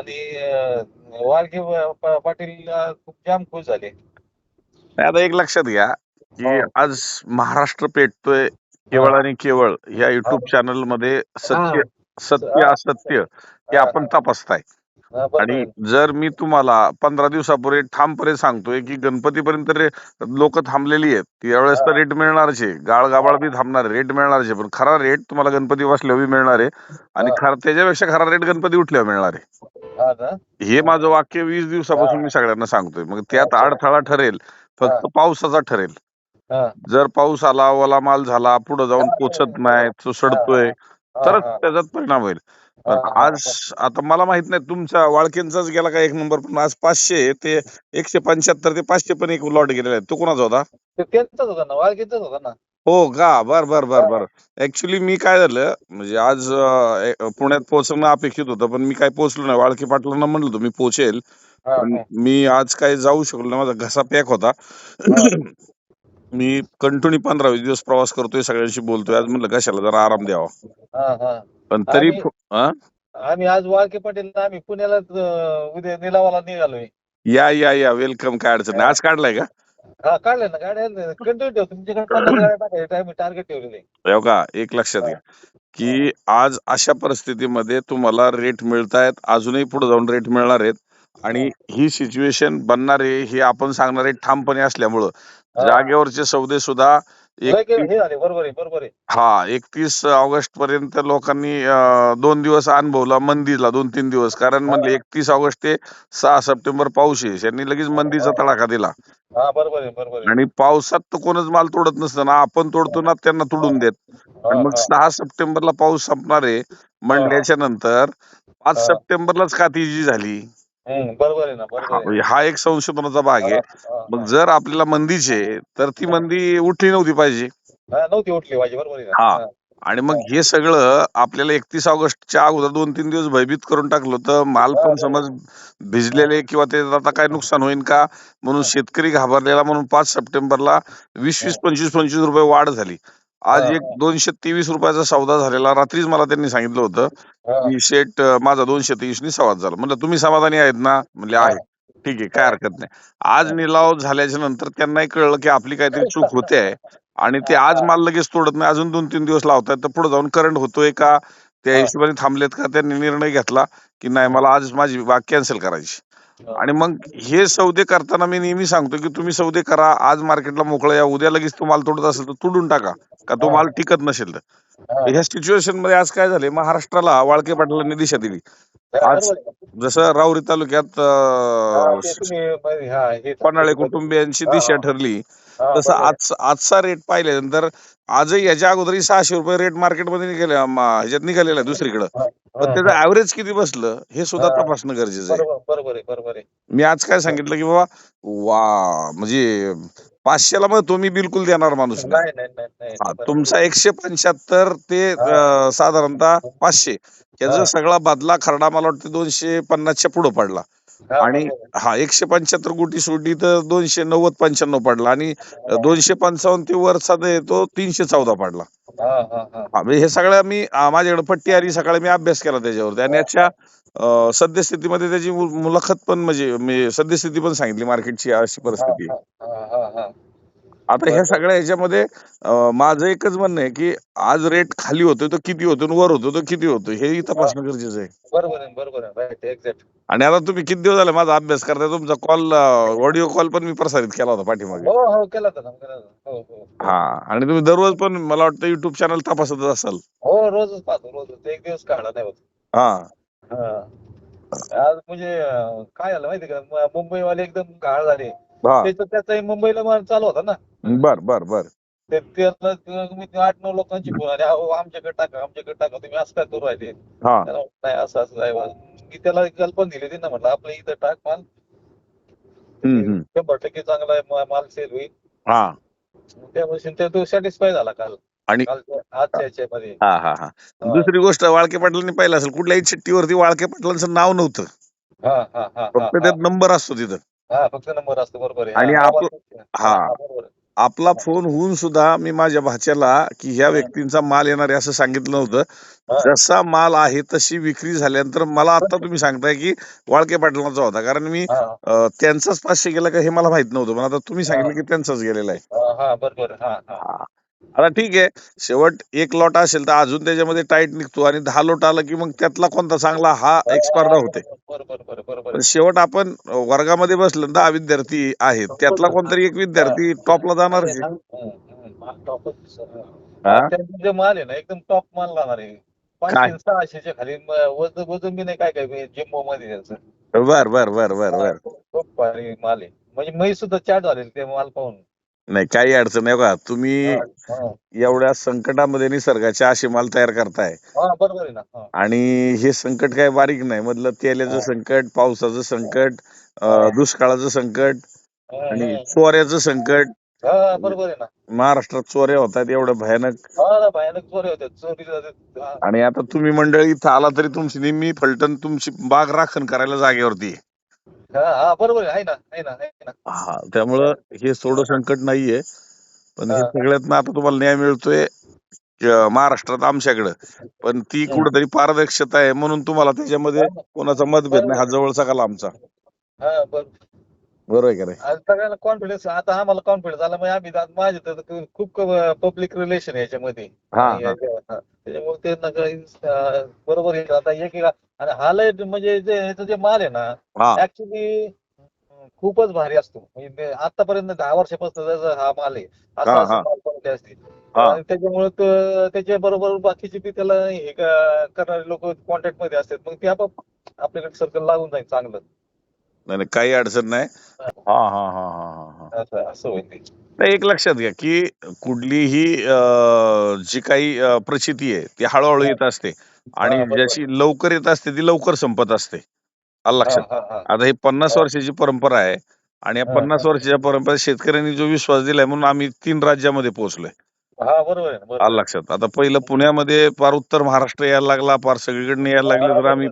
आणि प- पाटील खूप जाम खुश झाले आता एक लक्षात घ्या की हो. आज महाराष्ट्र पेटतोय केवळ आणि केवळ या युट्यूब चॅनलमध्ये सत्य सत्य. असत्य हे आपण तपासताय आणि. जर मी तुम्हाला पंधरा दिवसापूर्वी ठामपणे सांगतोय की गणपतीपर्यंत लोक थांबलेली आहेत त्यावेळेस तर. रेट मिळणारच आहे गाळ गाबाळ बी थांबणार रेट मिळणारच आहे पण खरा रेट तुम्हाला गणपती बसल्यावर मिळणार आहे आणि. खरा त्याच्यापेक्षा खरा रेट गणपती उठल्यावर मिळणार आहे हा माझं वाक्य वीस दिवसापासून मी सगळ्यांना सांगतोय. मग त्यात. अडथळा ठरेल फक्त पावसाचा ठरेल. जर पाऊस आला ओला माल झाला पुढे जाऊन पोचत नाही तो सडतोय तरच. त्याच्यात परिणाम होईल. आज आता मला माहीत नाही तुमच्या वाळकेंचाच गेला का एक नंबर? पण आज पाचशे ते एकशे पंच्याहत्तर ते पाचशे पण एक लॉट गेलेला आहे तो कोणाचा होता? त्यांचाच होता ना वाळकेचाच होता ना. हो का? बर बर बर हा. बर. ऍक्च्युली मी काय झालं म्हणजे आज अं, ए- पुण्यात पोहोचणं अपेक्षित होतं पण मी काय पोहोचलो नाही. वाळके पाटलांना म्हणलं होतं मी पोहोचेल. हा, पण हा. मी आज काय जाऊ शकलो नाही. माझा घसा पॅक होता. मी कंटिन्यू पंधरा वीस दिवस प्रवास करतोय सगळ्यांशी बोलतोय. आज म्हणलं कशाला जरा आराम द्यावा. हा, हा. पण तरी आम्ही- फु- हा? आम्ही आज वाळके पाटील आम्ही पुण्याला अं, उद्या निलावाला निघालोय. या या या. वेलकम काय अडचण नाही. आज काढलाय का? हा काढले ना गाड्या कंटिन्यू ठेव तुमच्याकडे पन्नास गाड्या टाकायचे आम्ही टार्गेट ठेवलेले हो का? एक लक्षात घ्या. की आज अशा परिस्थितीमध्ये तुम्हाला रेट मिळतायत अजूनही पुढे जाऊन रेट मिळणार आहेत. आणि ही. सिच्युएशन बनणार आहे हे आपण सांगणार आहे ठामपणे असल्यामुळं. जागेवरचे सौदे सुद्धा एक हे झाले बरोबर आहे बरोबर आहे. हा एकतीस ऑगस्ट पर्यंत लोकांनी अं, दोन दिवस अनुभवला मंदीला दोन तीन दिवस. कारण म्हणले एकतीस ऑगस्ट ते सहा सप्टेंबर पाऊस आहे यांनी लगेच मंदीचा तडाखा दिला. हा बरोबर आहे बरोबर आहे. आणि पावसात तर कोणच माल तोडत नसतं ना आपण तोडतो ना त्यांना तोडून देत. आणि मग हा. सहा सप्टेंबरला पाऊस संपणार आहे मंडळाच्या नंतर. पाच हा. सप्टेंबरलाच का ती जी झाली. हम्म, बरोबर आहे ना हा आहे. हा एक संशोधनाचा भाग आहे. हा, हा, मग जर आपल्याला मंदीचे तर ती मंदी उठली नव्हती पाहिजे. हा, नव्हती उठली पाहिजे बरोबर आहे हा. आणि मग हे. सगळं आपल्याला एकतीस ऑगस्टच्या अगोदर दोन तीन दिवस भयभीत करून टाकलं तर माल पण समज भिजलेले किंवा ते आता काय नुकसान होईल का? म्हणून शेतकरी घाबरलेला म्हणून पाच सप्टेंबरला वीस वीस पंचवीस पंचवीस रुपये वाढ झाली. आज एक. दोनशे तेवीस रुपयाचा सौदा झालेला. रात्रीच मला त्यांनी सांगितलं होतं की शेट माझा दोनशे तेवीसनी संवाद झाला. म्हणलं तुम्ही समाधानी आहेत ना? म्हणले आहे. ठीक आहे काय हरकत नाही. आज निलाव झाल्याच्यानंतर त्यांनाही कळलं की आपली काहीतरी चूक होते आहे. आणि ते आज माल लगेच तोडत नाही. अजून दोन तीन दिवस लावतायत. तर पुढे जाऊन करंट होतोय का? त्या. हिशोबाने थांबलेत का? त्यांनी निर्णय घेतला की नाही मला आज माझी बाग कॅन्सल करायची. आणि मग हे सौदे करताना मी नेहमी सांगतो की तुम्ही सौदे करा आज मार्केटला मोकळा या उद्या लगेच तो माल तोडत असेल तर तोडून टाका का तो. माल टिकत नसेल तर. ह्या सिच्युएशनमध्ये आज काय झाले महाराष्ट्राला वाळके पाटलांनी दिशा दिली आज. जसं राऊरी तालुक्यात पन्हाळे कुटुंबियांची दिशा. ठरली तसं. आज आजचा रेट पाहिल्यानंतर आजही याच्या अगोदरही सहाशे रुपये रेट मार्केटमध्ये निघाले ह्याच्यात निघालेला आहे दुसरीकडे पण त्याचं. ऍव्हरेज किती बसलं हे सुद्धा हा. तपासणं गरजेचं आहे बरोबर बरोबर आहे बरोबर आहे मी आज काय सांगितलं की बाबा वा म्हणजे पाचशेला मग तो मी बिलकुल देणार माणूस नाही नाही नाही नाही नाही हा, बरोबर. तुमचा एकशे पंच्याहत्तर ते हा. अं, साधारणतः पाचशे याचा हा. सगळा बदला खरडा मला वाटतं दोनशे पन्नासच्या पुढे पडला आणि. हा एकशे पंच्याहत्तर गुटी सोडली तर दोनशे नव्वद पंच्याण्णव पडला आणि दोनशे पंचावन्न ते वरचा तो तीनशे चौदा पडला हा, हा, हा. हा, म्हणजे हे सगळं मी माझ्याकडे पट्टी आली सकाळी मी अभ्यास केला त्याच्यावरती आणि याच्या सद्यस्थितीमध्ये त्याची मुलाखत पण म्हणजे मी सद्यस्थिती पण सांगितली मार्केटची अशी परिस्थिती आहे. आता ह्या सगळ्या ह्याच्यामध्ये अं, माझं एकच म्हणणं आहे की आज रेट खाली होतोय तो किती होतो आणि वर होतो तो किती होतो हेही तपासणं गरजेचं आहे. बरोबर आहे बरोबर आहे. राईट एक्झॅक्ट आणि आता तुम्ही किती दिवस झाले माझा अभ्यास करताय? तुमचा कॉल ऑडिओ कॉल पण मी प्रसारित केला होता पाठीमागे. हो हो केला होता ना केला होता. हो हो. हा आणि तुम्ही दररोज पण मला वाटतं युट्यूब चॅनल तपासत असाल. हो रोजच पाहतो रोजच. एक दिवस काढला नाही होत. हा. हा. आज म्हणजे अं, काय झालं माहिती का? म- मुंबईवाले एकदम गाळ झाले. हा. त्याचं मुंबईला माल चालू होता ना. बर बर बर. ते तुम्ही आठ नऊ लोकांची फोन आली. अहो आमच्याकडे टाका आमच्याकडे टाका. तुम्ही असं काय करू राहिले? हा. त्याला म्हटलं, नाही असं असं आहे बा. मी त्याला एक कल्पना दिली. होती ना म्हटलं आपल्या इथं टाक माल. हम्म, हम्म. शंभर टक्के चांगला आहे, मा- माल सेल होईल. हा. त्यामुळे ते तो सॅटिस्फाय झाला काल. आणि काल आजच्या याच्यामध्ये. हा हा हा. दुसरी गोष्ट वाळके पाटलांनी पाहिलं असेल कुठल्याही चिठ्ठीवरती वाळके पाटलांचं नाव नव्हतं. हा हा हा फक्त हा त्यात नंबर असतो तिथं. हा फक्त नंबर असतो बरोबर आहे. आणि हा, आपण- हा, हा. हा, बरोबर आहे. आपला फोन होऊन सुद्धा मी माझ्या भाच्याला की ह्या व्यक्तींचा माल येणार आहे असं सांगितलं नव्हतं. जसा माल आहे तशी विक्री झाल्यानंतर मला आता तुम्ही सांगताय की वाळके पाटलांचा होता. कारण मी त्यांचाच पाचशे गेला का हे मला माहीत नव्हतं. पण आता तुम्ही सांगितलं की त्यांचाच गेलेला आहे. आता ठीक आहे. शेवट एक लॉट असेल तर अजून त्याच्यामध्ये टाईट निघतो आणि दहा लोट आलं की मग त्यातला कोणता चांगला हा एक स्पर्धा होते पण शेवट आपण वर्गामध्ये बसलं दहा विद्यार्थी आहेत. त्यातला कोणतरी एक विद्यार्थी टॉपला जाणार माल हा? आहे ना एकदम टॉप माल राहणार आहे. पाचशे सहाशेच्या खाली म- वजन वजन बी नाही काय काय जिम्बो मध्ये त्याचं. बर बर बर बर बर. खूप माल आहे. म्हणजे मी सुद्धा चाट झालेली ते माल पाहून. नाही काही अडचण नाही बघा तुम्ही हा. एवढ्या संकटामध्ये निसर्गाचे असे माल तयार करताय हा बरोबर आहे ना हा. आणि हे संकट काय बारीक नाही मधलं तेलाचं हा. संकट पावसाचं संकट अं, दुष्काळाचं संकट आणि चोऱ्याचं संकट हा बरोबर आहे ना महाराष्ट्रात चोऱ्या होतात एवढं भयानक हा भयानक चोरी होते चोरी जाते. हा. आणि आता तुम्ही मंडळी इथं आला तरी तुमची नेहमी फलटण तुमची बाग राखण करायला जागेवरती आहे. हा बरोबर आहे ना आहे ना आहे ना. हा त्यामुळं हे थोडं संकट नाहीये. पण हे हा. सगळ्यात आता तुम्हाला न्याय मिळतोय महाराष्ट्रात आमच्याकडं. पण ती हम्म. कुठेतरी पारदर्शकता आहे म्हणून तुम्हाला त्याच्यामध्ये कोणाचा मतभेद नाही. हा जवळचा का लांबचा हा बरोबर. बरोबर आहे का नाही? आज सगळ्याला कॉन्फिडन्स आता आम्हाला कॉन्फिडन्स आला. म्हणजे आम्ही आता माझे तर खूप पब्लिक रिलेशन याच्यामध्ये. हा आणि हा. याच्या- हा. त्याच्यामुळे ते ना काही, अं, बरोबर आहे. आता एक एक आणि हा लय म्हणजे जे ह्याचं जे माल आहे ना हा. ऍक्च्युली खूपच भारी असतो. म्हणजे ते आतापर्यंत दहा वर्षापासून जसा हा माल आहे असा हा, असा हा. माल बनवले असते हा. आणि त्याच्यामुळे तो- त्याच्या बरोबर बाकीचे बी त्याला हे क- करणारे लोक कॉन्टॅक्टमध्ये असतात. मग ते आपोआप आपल्याकडे सर्कल लागून जाईल चांगलं. नाही नाही, काही अडचण नाही हा हा हा हा हा हा असं असं होईल ते. नाही एक लक्षात घ्या की कुठलीही अं, जी काही अं, प्रचिती आहे ती हळूहळू येत असते आणि बरोबर. ज्याची लवकर येत असते ती लवकर संपत असते आलं हा, लक्षात हा, हा. आता ही पन्नास हा. वर्षाची परंपरा आहे आणि या हा, पन्नास हा. वर्षाच्या परंपरेत शेतकऱ्यांनी जो विश्वास दिलाय म्हणून आम्ही तीन राज्यामध्ये पोहोचलोय हा बरोबर आहे बरोबर आलं लक्षात आता पहिलं पुण्यामध्ये पार उत्तर महाराष्ट्र यायला लागला पार सगळीकडे यायला लागले तर आम्ही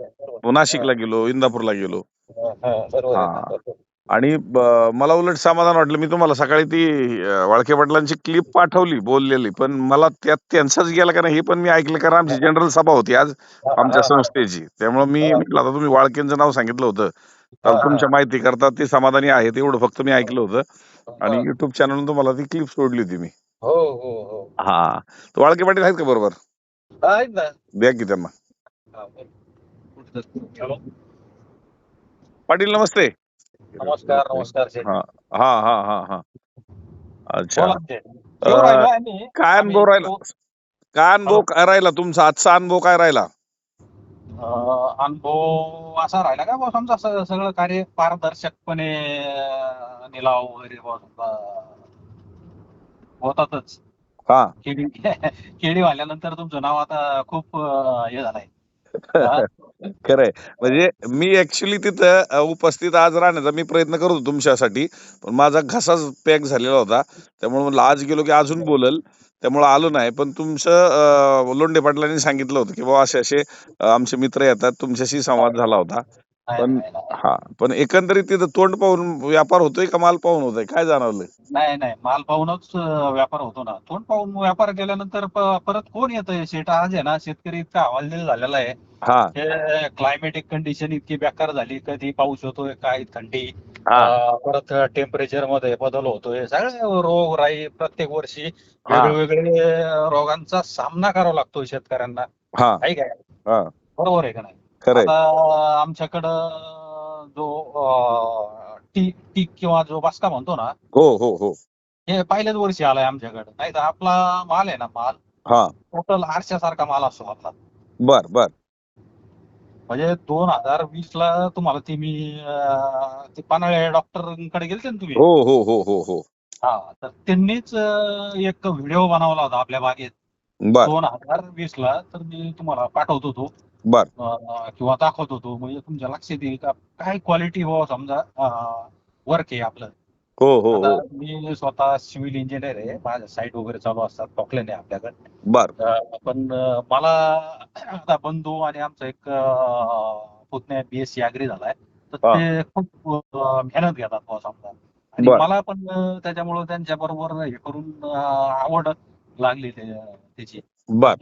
नाशिकला गेलो इंदापूरला गेलो हा, हा, बरोबर आहे ना, हा. बरोबर. आणि ब- मला उलट समाधान वाटलं मी तुम्हाला सकाळी ती अं, वाळके पाटलांची क्लिप पाठवली बोललेली पण मला त्यात त्यांचाच गेला का नाही हे पण मी ऐकलं कारण आमची जनरल सभा होती आज हा, आमच्या हा. संस्थेची त्यामुळे मी हा. म्हटलं आता तुम्ही वाळकेंचं नाव सांगितलं होतं तर हा, तुमच्या माहिती करता ते समाधानी आहे एवढं फक्त मी ऐकलं होतं आणि हा. युट्यूब चॅनल तुम्हाला ती क्लिप सोडली होती मी हो हो हो. हा. तर वाळके पाटील आहेत का बरोबर? आहेत ना. द्या की त्यांना. हा. पाटील नमस्ते. नमस्कार नमस्कार शेठ. हा हा हा हा अच्छा. बोला शेठ. जेवून राहिलो आम्ही. काय आम्ही अनुभव राहिला? काय अनुभव काय राहिला तुमचा? आजचा अनुभव काय राहिला? अं, अनुभव असा राहिला का बुवा समजा स- सगळं कार्य पारदर्शकपणे अं, निलाव वगैरे होतातच. हा वाल्यानंतर तुमचं नाव आता खूप अं, हे झालंय. हा? खरंय. म्हणजे मी ऍक्च्युली तिथं अ, उपस्थित आज राहण्याचा मी प्रयत्न करत होतो तुमच्यासाठी पण माझा घसाच पॅक झालेला होता. त्यामुळे म्हणलं आज गेलो की अजून बोलल. त्यामुळे आलो नाही. पण तुमचं अ, लोंढे पाटलांनी सांगितलं होतं की बाबा असे असे अ, आमचे मित्र येतात. तुमच्याशी संवाद झाला होता. पण. हा पण एकंदरीत तिथं तोंड पाहून व्यापार होतोय का माल पाहून होतोय? काय जाणवलं? नाही नाही. माल पाहूनच व्यापार होतो ना. तोंड पाहून व्यापार केल्यानंतर प- परत कोण येतंय? शेट आज आहे ना शेतकरी इतका हवालदिल झालेला आहे. हा. हे क्लायमेटिक कंडिशन इतकी बेकार झाली. कधी पाऊस होतोय काय थंडी हा. अं, परत टेम्परेचरमध्ये बदल होतोय. सगळे रोग राई प्रत्येक वर्षी हा. वेगवेगळे रोगांचा सामना करावा लागतोय शेतकऱ्यांना. हा. आहे काय हा. बरोबर आहे का नाही? खरंय. आता आमच्याकडं जो टी टीक किंवा जो बास्का म्हणतो ना हो हो हो. हे पहिल्याच वर्षी आलाय आमच्याकडे. नाही तर आपला माल आहे ना माल हा. टोटल आरशासारखा माल असतो आपला. बर बर. म्हणजे दोन हजार वीस ला तुम्हाला ते मी अं, ते पानाळे डॉक्टरकडे गेलते ना तुम्ही? हो हो हो हो हो. हा तर त्यांनीच अं, एक व्हिडिओ बनवला होता आपल्या बागेत. बर. दोन हजार वीस ला तर मी तुम्हाला पाठवत होतो. बर. अं, किंवा दाखवत होतो. म्हणजे तुमच्या लक्षात येईल का? काय क्वालिटी हो समजा वर्क आहे आपलं. हो हो आता हो. मी स्वतः सिव्हिल इंजिनियर आहे. माझ्या साईट वगैरे चालू असतात टॉकलेन आहे आपल्याकडे. बर. अं, पण अं, मला आता बंधू आणि आमचा एक अं, पुतण्या बीएससी अग्री झालाय. तर हा. ते खूप अं, मेहनत घेतात बुवा समजा. आणि बर. मला पण अं, त्याच्यामुळं त्यांच्या बरोबर हे करून अं, आवड लागली ते- त्याची. बर.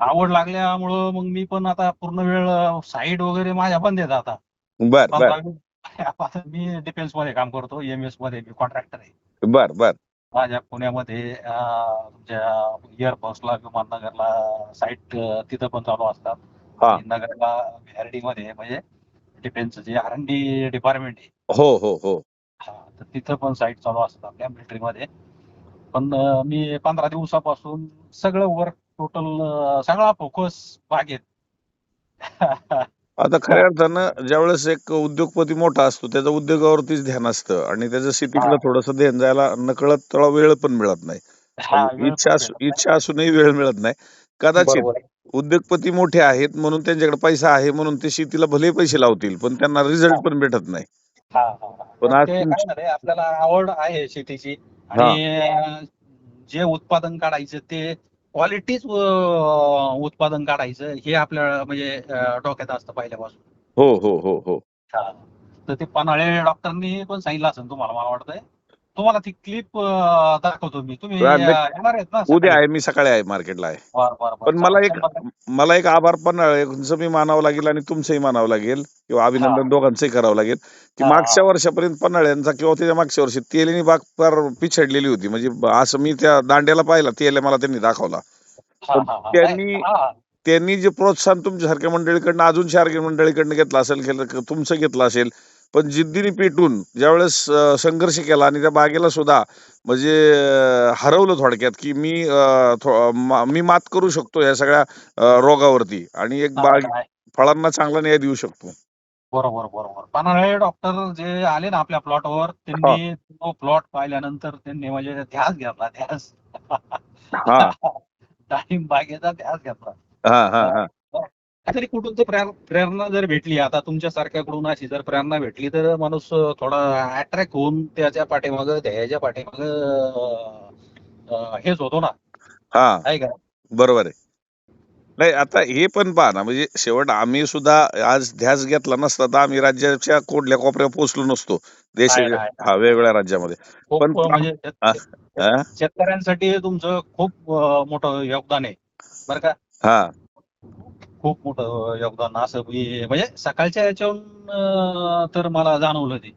आवड लागल्यामुळं मग मी पण आता पूर्ण वेळ साईट वगैरे माझ्या बंद आहेत आता. बर बर. पंधरा वीस- आता मी डिफेन्समध्ये काम करतो एमएसमध्ये मी कॉन्ट्रॅक्टर आहे. बर बर. माझ्या पुण्यामध्ये अं, तुमच्या एअरफोर्सला विमाननगरला साईट तिथं पण चालू असतात. हा. आणि नगरला VRD मध्ये म्हणजे डिफेन्स जे आर एन डी डिपार्टमेंट आहे. हो हो हो. हा तर तिथं पण साईट चालू असतात आपल्या मिलिटरीमध्ये पण अं, मी पंधरा दिवसापासून सगळं वर्क टोटल सगळा फोकस बागेत. आता खऱ्या अर्थानं ज्यावेळेस एक उद्योगपती मोठा असतो त्याचं उद्योगावरतीच ध्यान असतं आणि त्याचं शेतीकडे. थोडंसं ध्यान जायला नकळत त्याला वेळ पण मिळत नाही. इच्छा असूनही वेळ मिळत नाही. कदाचित. उद्योगपती मोठे आहेत म्हणून त्यांच्याकडे पैसा आहे म्हणून ते शेतीला भले पैसे लावतील पण त्यांना रिझल्ट पण भेटत नाही. पण आज आपल्याला आवड आहे शेतीची. आणि जे उत्पादन काढायचं ते क्वालिटीच उत्पादन काढायचं हे आपल्या म्हणजे डोक्यात असतं पहिल्यापासून. हो हो हो हो. हा. तर ते पन्हाळे डॉक्टरनी पण सांगितलं असेल तुम्हाला मला वाटतंय. तुम्हाला ती क्लिप दाखवतो मी तुम्ही हा, नक्की. येणार आहेत ना उद्या सकाळी? आहे मी सकाळी आहे मार्केटला आहे बरं, बरं, बरं. पण मला एक. मला एक आभार पण मी मानावं लागेल आणि तुमचंही मानावं लागेल किंवा अभिनंदन दोघांचंही करावं लागेल की हा, मागच्या वर्षापर्यंत पन्हाळ्यांचा किंवा त्याच्या मागच्या वर्षी तेलिनी बाग फार पिछडलेली होती म्हणजे ब- असं मी त्या दांड्याला पाहिला तेल मला त्यांनी दाखवला हा, हा, हा. त्यांनी- हा, त्यांनी जे प्रोत्साहन तुमच्यासारख्या मंडळीकडनं अजून सारख्या मंडळीकडनं घेतलं असेल केलं तुमचं घेतलं असेल पण जिद्दीने पेटून ज्यावेळेस संघर्ष केला आणि त्या बागेला सुद्धा म्हणजे हरवलं थोडक्यात की मी थो- मा- मी मात करू शकतो या सगळ्या रोगावरती आणि एक बाग. फळांना चांगला न्याय देऊ शकतो. बरोबर बरोबर. पन्हाळे डॉक्टर जे आले ना आपल्या प्लॉटवर त्यांनी तो प्लॉट पाहिल्यानंतर त्यांनी म्हणजे ध्यास घेतला ध्यास. हा. डाळिंब बागेचा ध्यास घेतला. हा हा हा. काहीतरी कुठून तर प्रेर- प्रेरणा जर भेटली आता तुमच्या सारख्याकडून अशी जर प्रेरणा भेटली तर माणूस थोडा अट्रॅक्ट होऊन त्याच्या पाठीमाग ध्येयाच्या पाठीमाग हेच होतो ना. हा. का? बरोबर आहे. नाही आता हे पण पहा ना म्हणजे शेवट आम्ही सुद्धा आज ध्यास घेतला नसता तर आम्ही राज्याच्या कोडल्या कोपऱ्यावर पोहोचलो नसतो. आहे. हा वेगवेगळ्या राज्यामध्ये. पण- म्हणजे? शेतकऱ्यांसाठी तुमचं खूप मोठं योगदान आहे. बरं का? हा. खूप मोठं योगदान असं मी म्हणजे सकाळच्या याच्यावरून तर मला जाणवलं ते.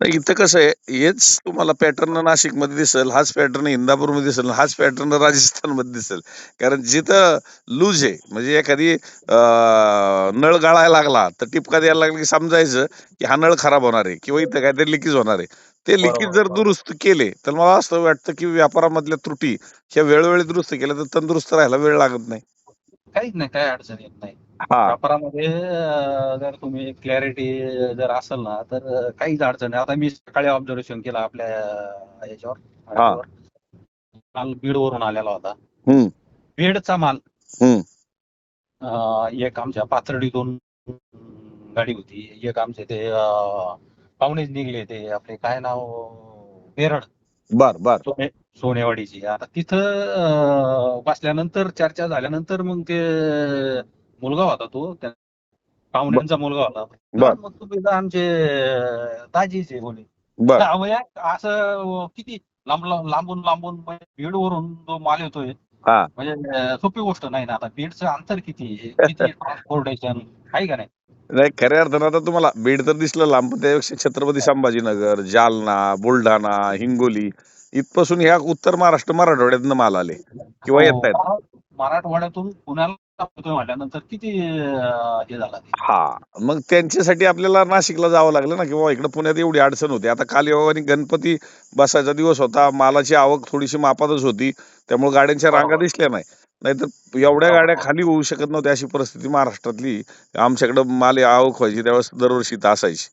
नाही, इथं कसं आहे हेच तुम्हाला पॅटर्न नाशिकमध्ये दिसेल हाच पॅटर्न इंदापूरमध्ये दिसेल हाच पॅटर्न राजस्थानमध्ये दिसेल. कारण जिथं लूज आहे म्हणजे एखादी अं, नळ गाळायला लागला तर टिपका द्यायला लागला की समजायचं की हा नळ खराब होणार आहे किंवा इथं काहीतरी लिकेज होणार आहे. ते लिकेज जर बरोबर. दुरुस्त केले तर मला असं वाटतं की व्यापारामधल्या त्रुटी ह्या वेळोवेळी दुरुस्त केल्या तर तंदुरुस्त राहायला वेळ लागत नाही. काहीच नाही काही अडचण येत नाही. हा. व्यापारामध्ये अं, जर तुम्ही क्लॅरिटी जर असेल ना तर काहीच अडचण नाही. आता मी सकाळी ऑब्झर्वेशन केलं आपल्या अं, याच्यावर मार्केटवर. माल बीडवरून आलेला होता. हम्म. बीडचा माल. हम्म. अं, एक आमच्या पाथर्डीतून गाडी होती. एक आमचे ते अं, पाहुणेच निघले ते आपले काय नाव बेरड. बर बर. सोनेवाडीची. आता तिथं बसल्यानंतर चर्चा झाल्यानंतर मग ते मुलगा होता तो त्या पाहुण्यांचा मुलगा होता. मग तुम्ही आमचे दाजीचे बोले असं किती लांब लांब- लांबून लांबून म्हणजे बीडवरून जो माल येतोय हा. म्हणजे सोपी गोष्ट नाही ना. आता बीडचं अंतर किती? किती ट्रान्सपोर्टेशन आहे का नाही? नाही खऱ्या अर्थानं आता तुम्हाला बीड तर दिसलं लांब. त्यापेक्षा छत्रपती संभाजीनगर जालना बुलढाणा हिंगोली इथपासून ह्या उत्तर महाराष्ट्र मराठवाड्यातनं माल आले किंवा हो, येत आहेत मरा- मराठवाड्यातून पुण्याला म्हटल्यानंतर किती अं, हे झालं ते? हा मग त्यांच्यासाठी आपल्याला नाशिकला जावं लागलं ना किंवा इकडे पुण्यात एवढी अडचण होती. आता काल योगाने गणपती बसायचा दिवस होता मालाची आवक थोडीशी मापातच होती त्यामुळे गाड्यांच्या रांगा. दिसल्या नाही. नाहीतर एवढ्या. गाड्या खाली होऊ शकत नव्हत्या अशी परिस्थिती महाराष्ट्रातली. आमच्याकडे माल आवक व्हायची त्यावेळेस दरवर्षी इथं असायची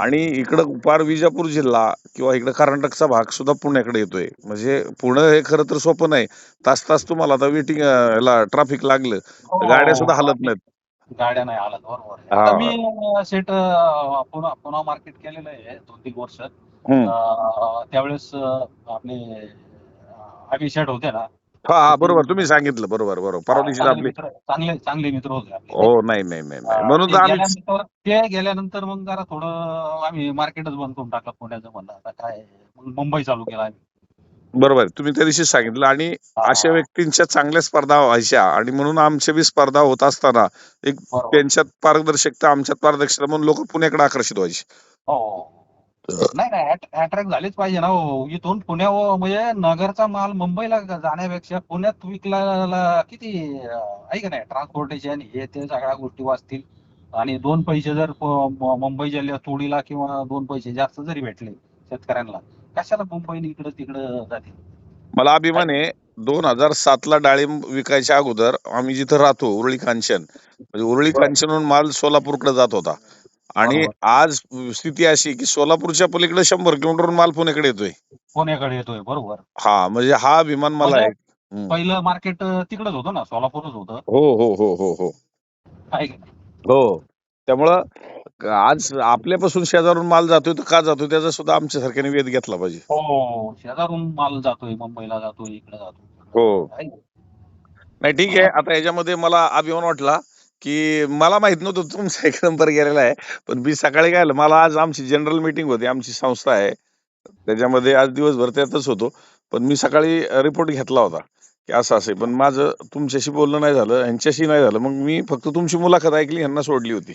आणि इकडं पार विजापूर जिल्हा किंवा इकडं कर्नाटकचा भाग सुद्धा पुण्याकडे येतोय. म्हणजे पुणे हे खरं तर सोपं नाही. तास तास तुम्हाला आता वेटिंग याला ट्रॅफिक लागलं. तर गाड्या सुद्धा हलत नाहीत. गाड्या नाही हालत बरोबर. हा. आता मी सेट पुन्हा पुन्हा मार्केट केलेलं आहे दोन तीन वर्ष. त्यावेळेस आपले अं, अभि शेठ होते ना हा हा बरोबर. तुम्ही सांगितलं. बरोबर बरोबर. परवा दिवशी चांगले आपली मित्र चांगले चांगले मित्र होते आपले. हो नाही नाही नाही नाही. म्हणून ते आम्ही गेल्यानंतर ते गेल्यानंतर मग जरा थोडं आम्ही मार्केटच बंद करून टाकलं पुण्याचं म्हणलं. आता काय मग मुंबई चालू केला आम्ही. बरोबर. आहे. तुम्ही त्या दिवशी सांगितलं. आणि अशा व्यक्तींच्या चांगल्या स्पर्धा व्हायच्या. आणि म्हणून आमच्या बी स्पर्धा होत असताना एक बरोबर. त्यांच्यात पारदर्शकता आमच्यात पारदर्शकता म्हणून लोक पुण्याकडे आकर्षित व्हायचे. हो. नाही नाही अट्रॅक्ट झालेच पाहिजे ना हो. इथून पुण्यावर म्हणजे नगरचा माल मुंबईला जाण्यापेक्षा पुण्यात विकला किती आहे का नाही? ट्रान्सपोर्टेशन हे ते सगळ्या गोष्टी वाचतील. आणि दोन पैसे जर मुंबई जिल्ह्यात तोडीला किंवा दोन पैसे जास्त जरी भेटले शेतकऱ्यांना कशाला मुंबईने इकडं तिकडं जातील? मला अभिमान आहे दोन हजार सात ला डाळिंब विकायच्या अगोदर आम्ही जिथं राहतो उरळी कांचन. म्हणजे उरळी. कांचनहून माल सोलापूरकडे जात होता. आणि. आज स्थिती अशी की सोलापूरच्या पलीकडे शंभर किलोमीटरवरून माल पुण्याकडे येतोय. पुण्याकडे येतोय बरोबर. हा म्हणजे हा अभिमान मला आहे हम्म. पहिलं मार्केट तिकडच होतं ना सोलापूरच होतं. हो हो हो हो हो. आहे का नाही? हो. त्यामुळं क- आज आपल्यापासून शेजारून माल जातोय तर का जातोय त्याचा सुद्धा आमच्या सारख्याने वेध घेतला पाहिजे. हो शेजारून माल जातोय मुंबईला जातोय इकडे जातोय. हो. आहे का? नाही ठीक आहे. आता याच्यामध्ये मला अभिमान वाटला की मला माहीत नव्हतं तुमचा एक नंबर गेलेला आहे. पण मी सकाळी काय मला आज आमची जनरल मीटिंग होती आमची संस्था आहे. त्याच्यामध्ये आज दिवसभर त्यातच होतो. पण मी सकाळी रिपोर्ट घेतला होता की असं असे पण माझं तुमच्याशी बोलणं नाही झालं यांच्याशी नाही झालं. मग मी फक्त तुमची मुलाखत ऐकली यांना सोडली होती.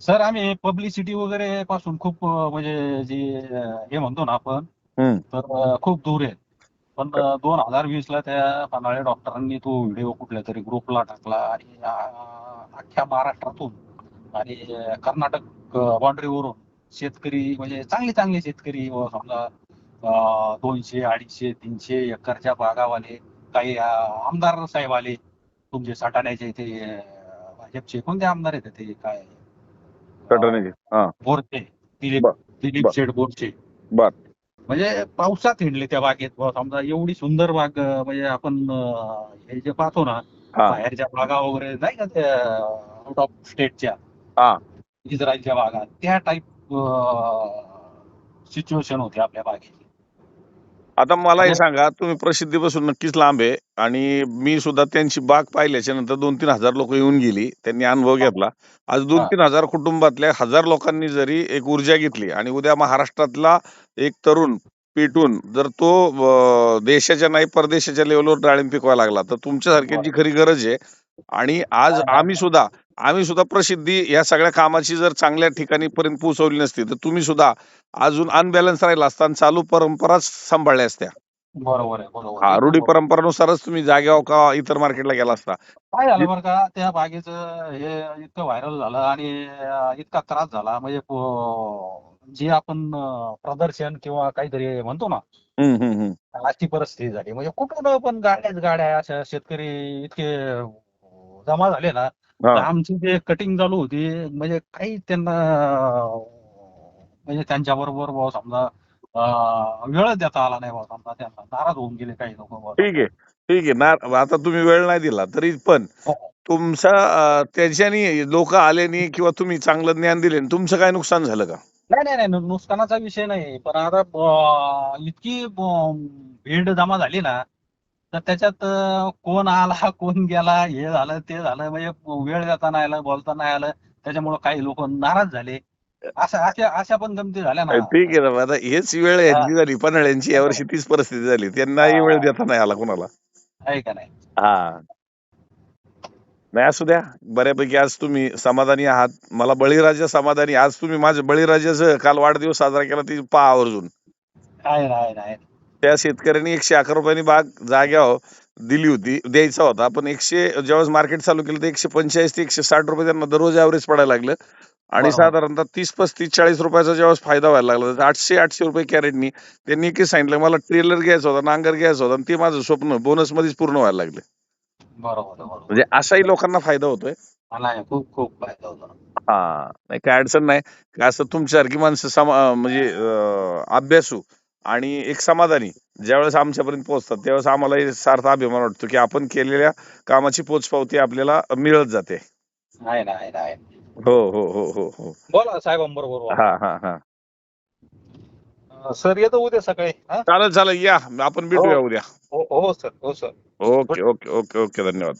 सर आम्ही पब्लिसिटी वगैरे पासून खूप अं, म्हणजे जे अं, हे म्हणतो ना आपण हम्म. तर अं, खूप दूर आहे. पण दोन हजार वीस ला त्या पन्हाळे डॉक्टरांनी तो व्हिडिओ कुठल्या तरी ग्रुपला टाकला आणि अख्ख्या महाराष्ट्रातून आणि कर्नाटक बाउंड्रीवरून शेतकरी म्हणजे चांगले चांगले शेतकरी व समजा दोनशे अडीचशे तीनशे एकरच्या बागावाले काही आमदार साहेब आले तुमचे सटाण्याचे ते भाजपचे कोणते आमदार आहेत ते काय हा बोरचे दिलीप दिलीप. शेठ बोरचे बर. म्हणजे पावसात हिंडले त्या बागेत समजा एवढी सुंदर बाग म्हणजे आपण हे जे पाहतो ना बाहेरच्या बागा वगैरे नाही का त्या आउट ऑफ स्टेटच्या. इस्रायलच्या बागा त्या टाईप सिच्युएशन होती आपल्या बागेची. आता मला हे सांगा तुम्ही प्रसिद्धीपासून नक्कीच लांब आहे आणि मी सुद्धा त्यांची बाग पाहिल्याच्या नंतर दोन तीन हजार लोक येऊन गेली त्यांनी अनुभव घेतला. आज दोन. तीन हजार कुटुंबातल्या हजार लोकांनी जरी एक ऊर्जा घेतली आणि उद्या महाराष्ट्रातला एक तरुण पेटून जर तो देशाच्या नाही परदेशाच्या लेवलवर डाळिंब पिकवायला लागला तर तुमच्यासारख्यांची खरी गरज आहे. आणि आज आम्ही सुद्धा आम्ही सुद्धा प्रसिद्धी या सगळ्या कामाची जर चांगल्या ठिकाणी पर्यंत पोहोचवली नसती तर तुम्ही सुद्धा अजून अनबॅलन्स राहिला असता आणि चालू परंपराच सांभाळल्या असत्या. बरोबर आहे बरोबर हा आहे. रूढी परंपरानुसारच तुम्ही जागेवर का इतर मार्केटला गेला असता? काय झालं बरं का त्या बागेचं हे इतकं व्हायरल झालं आणि अं, इतका त्रास झाला. म्हणजे प- जे आपण अं, प्रदर्शन किंवा काहीतरी म्हणतो ना हम्म, हम्म, हम्म. अशी परिस्थिती झाली. म्हणजे कुठून पण गाड्याच गाड्या अशा शेतकरी इतके जमा झाले ना तर हा. आमची जे कटिंग चालू होती म्हणजे काही त्यांना म्हणजे त्यांच्या बरोबर बुवा समजा अं, वेळच देता आला नाही बुवा समजा त्यांना. नाराज होऊन गेले काही लोक ठीक आहे ठीक आहे. ना आता तुम्ही वेळ नाही दिला तरी पण हो. तुमचा अं, त्याच्यानी लोक आले नाही किंवा तुम्ही चांगलं ज्ञान दिले तुमचं काय नुकसान झालं का? नाही नाही नाही नु- नुकसानाचा विषय नाही. पण आता ब- इतकी ब- भीड जमा झाली ना तर त्याच्यात कोण आला कोण गेला हे झालं ते झालं म्हणजे वेळ देता नाही आलं बोलता नाही आलं. त्याच्यामुळे काही लोक नाराज झाले. अशा अशा अशा पण गमती झाल्या ना. ठीक आहे ना आता हेच वेळ यांची झाली. पन्हाळ्यांची यावर्षी तीच परिस्थिती झाली. त्यांनाही वेळ देता नाही आला कोणाला. आहे का नाही? हा. नाही असू द्या. बऱ्यापैकी आज तुम्ही समाधानी आहात. मला बळीराजा समाधानी. आज तुम्ही माझ्या बळीराजाचं काल वाढदिवस साजरा केला ती पहा आवर्जून आहे ना आहे ना आहे ना. त्या शेतकऱ्यांनी एकशे अकरा रुपयांनी बाग जाग्यावर दिली होती द्यायचा होता. पण एकशे ज्यावेळेस मार्केट चालू केलं तर एकशे पंचेचाळीस ते एकशे साठ रुपये त्यांना दररोज ऍव्हरेज पडायला लागलं. आणि. साधारणतः तीस पस्तीस चाळीस रुपयाचा ज्यावेळेस फायदा व्हायला लागला आठशे आठशे रुपये कॅरेटनी त्यांनी एकच सांगितलं मला ट्रेलर घ्यायचा होता नांगर घ्यायचा होता आणि ते माझं स्वप्न बोनस मध्येच पूर्ण व्हायला लागले. बरोबर म्हणजे असाही लोकांना फायदा होतोय. खूप खूप फायदा होतो. हा नाही काय अडचण नाही. असं तुमच्यासारखी माणसं म्हणजे अभ्यासू आणि एक समाधानी ज्यावेळेस आमच्यापर्यंत पोहोचतात त्यावेळेस आम्हाला हे सार्थ अभिमान वाटतो की आपण केलेल्या कामाची पोचपावती आपल्याला मिळत जाते. हो हो हो हो हो. बोला साहेबांबरोबर बोला. हा हा हा. सर येतो उद्या सकाळी हा? चालेल चालेल या. आपण भेटूया उद्या. हो हो सर हो sir. Okay okay okay okay धन्यवाद.